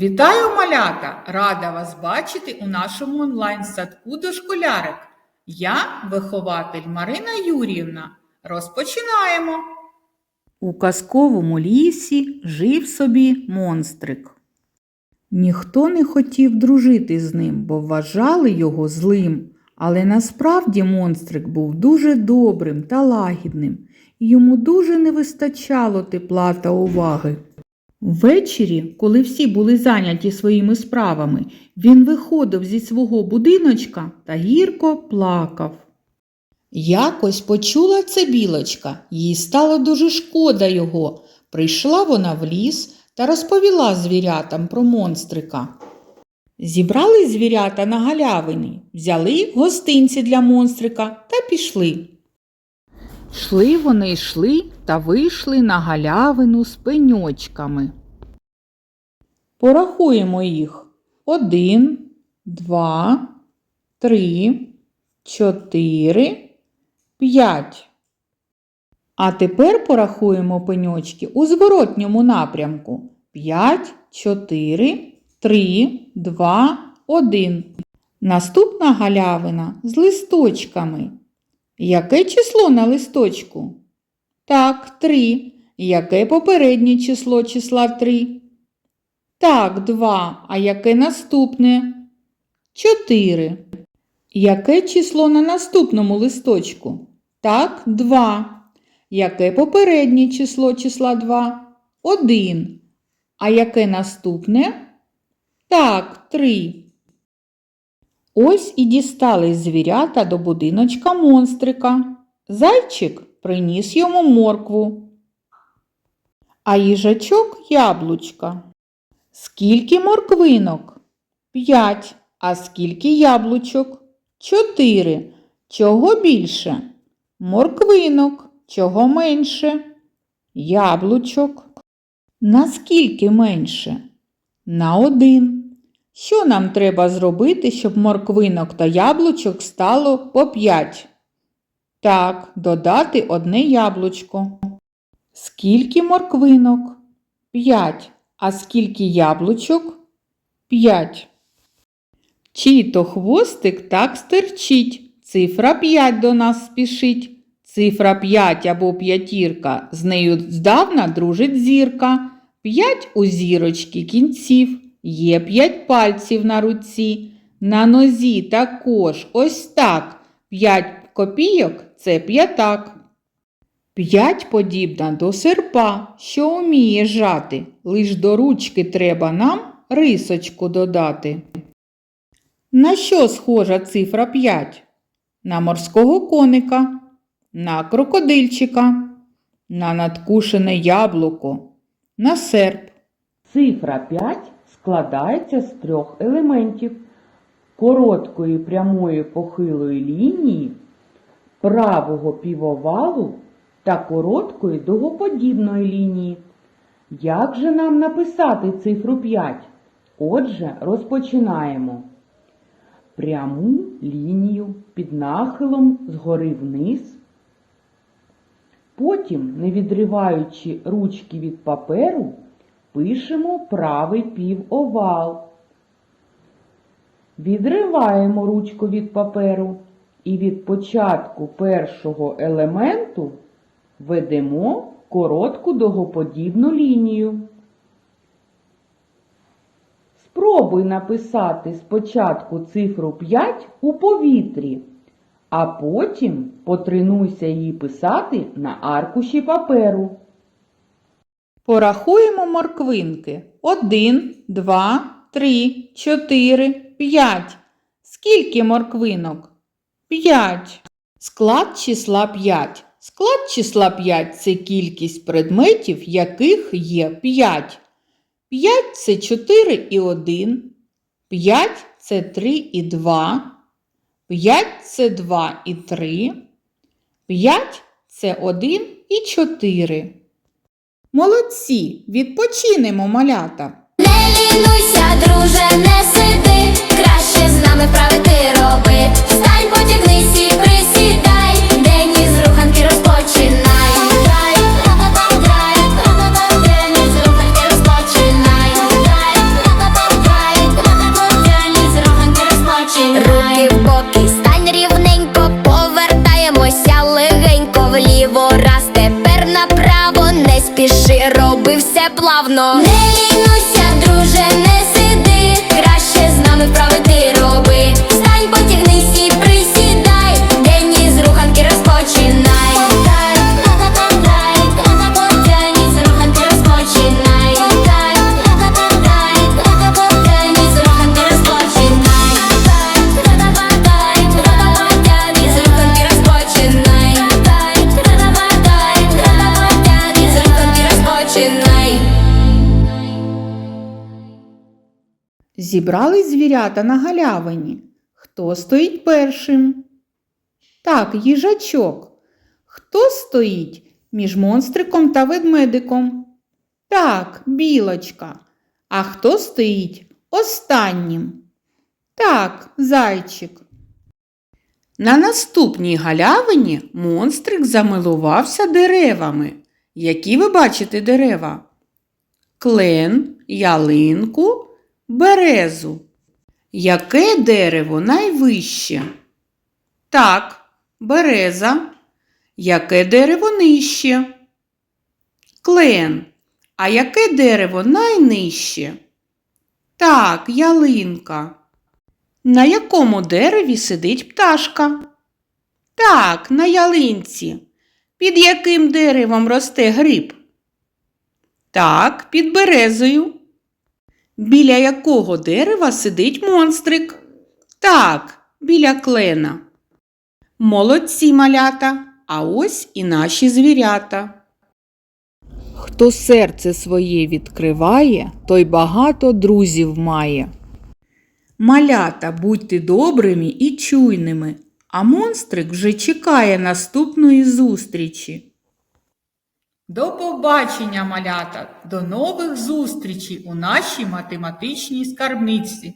Вітаю, малята! Рада вас бачити у нашому онлайн-садку дошколярик. Я вихователь Марина Юріївна. Розпочинаємо. У казковому лісі жив собі монстрик. Ніхто не хотів дружити з ним, бо вважали його злим. Але насправді монстрик був дуже добрим та лагідним, і йому дуже не вистачало тепла та уваги. Ввечері, коли всі були зайняті своїми справами, він виходив зі свого будиночка та гірко плакав. Якось почула це білочка, їй стало дуже шкода його. Прийшла вона в ліс та розповіла звірятам про монстрика. Зібрали звірята на галявині, взяли гостинці для монстрика та пішли. Йшли вони йшли та вийшли на галявину з пеньочками. Порахуємо їх. Один, два, три, чотири, п'ять. А тепер порахуємо пеньочки у зворотньому напрямку. П'ять, чотири, три, два, один. Наступна галявина з листочками. Яке число на листочку? Так, три. Яке попереднє число числа три? Так, два. А яке наступне? Чотири. Яке число на наступному листочку? Так, два. Яке попереднє число числа два? Один. А яке наступне? Так, три. Ось і дістались звірята до будиночка монстрика. Зайчик приніс йому моркву, а їжачок яблучка. Скільки морквинок? П'ять. А скільки яблучок? Чотири. Чого більше? Морквинок. Чого менше? Яблучок. Наскільки менше? На один. Що нам треба зробити, щоб морквинок та яблучок стало по п'ять? Так, додати одне яблучко. Скільки морквинок? П'ять. А скільки яблучок? П'ять. Чий то хвостик так стерчить. Цифра 5 до нас спішить. Цифра 5 або п'ятірка, з нею здавна дружить зірка. П'ять у зірочки кінців. Є п'ять пальців на руці. На нозі також ось так. П'ять копійок це п'ятак. П'ять подібна до серпа, що уміє жати. Лиш до ручки треба нам рисочку додати. На що схожа цифра 5? На морського коника, на крокодильчика, на надкушене яблуко, на серп. Цифра 5 складається з трьох елементів короткої прямої похилої лінії, правого півовалу та короткої дугоподібної лінії. Як же нам написати цифру 5? Отже, розпочинаємо. Пряму лінію під нахилом згори вниз. Потім, не відриваючи ручки від паперу, пишемо правий півовал. Відриваємо ручку від паперу і від початку першого елементу ведемо коротку дугоподібну лінію. Спробуй написати спочатку цифру 5 у повітрі, а потім потренуйся її писати на аркуші паперу. Порахуємо морквинки. Один, два, три, чотири, п'ять. Скільки морквинок? П'ять. Склад числа 5. Склад числа 5 це кількість предметів, яких є 5. 5 це 4 і 1. 5 це 3 і 2. 5 це 2 і 3. 5 це 1 і 4. Молодці, відпочинемо малята. Не лінуйся, друже, плавно. Не лінуйся, друже, не сиди, краще з нами вправи ти роби. Встань, потягнись і присідай, день із руханки розпочинай. Потягнись, з руханки розпочинай. Потягнись, з руханки розпочинай. Потягнись, з руханки розпочинай. Потягнись, руханки розпочинай. Зібрались звірята на галявині. Хто стоїть першим? Так, їжачок. Хто стоїть між монстриком та ведмедиком? Так, білочка. А хто стоїть останнім? Так, зайчик. На наступній галявині монстрик замилувався деревами. Які ви бачите дерева? Клен, ялинку, березу. Яке дерево найвище? Так, береза. Яке дерево нижче? Клен. А яке дерево найнижче? Так, ялинка. На якому дереві сидить пташка? Так, на ялинці. Під яким деревом росте гриб? Так, під березою. Біля якого дерева сидить монстрик? Так, біля клена. Молодці малята, а ось і наші звірята. Хто серце своє відкриває, той багато друзів має. Малята, будьте добрими і чуйними, а монстрик вже чекає наступної зустрічі. До побачення, малята! До нових зустрічей у нашій математичній скарбниці.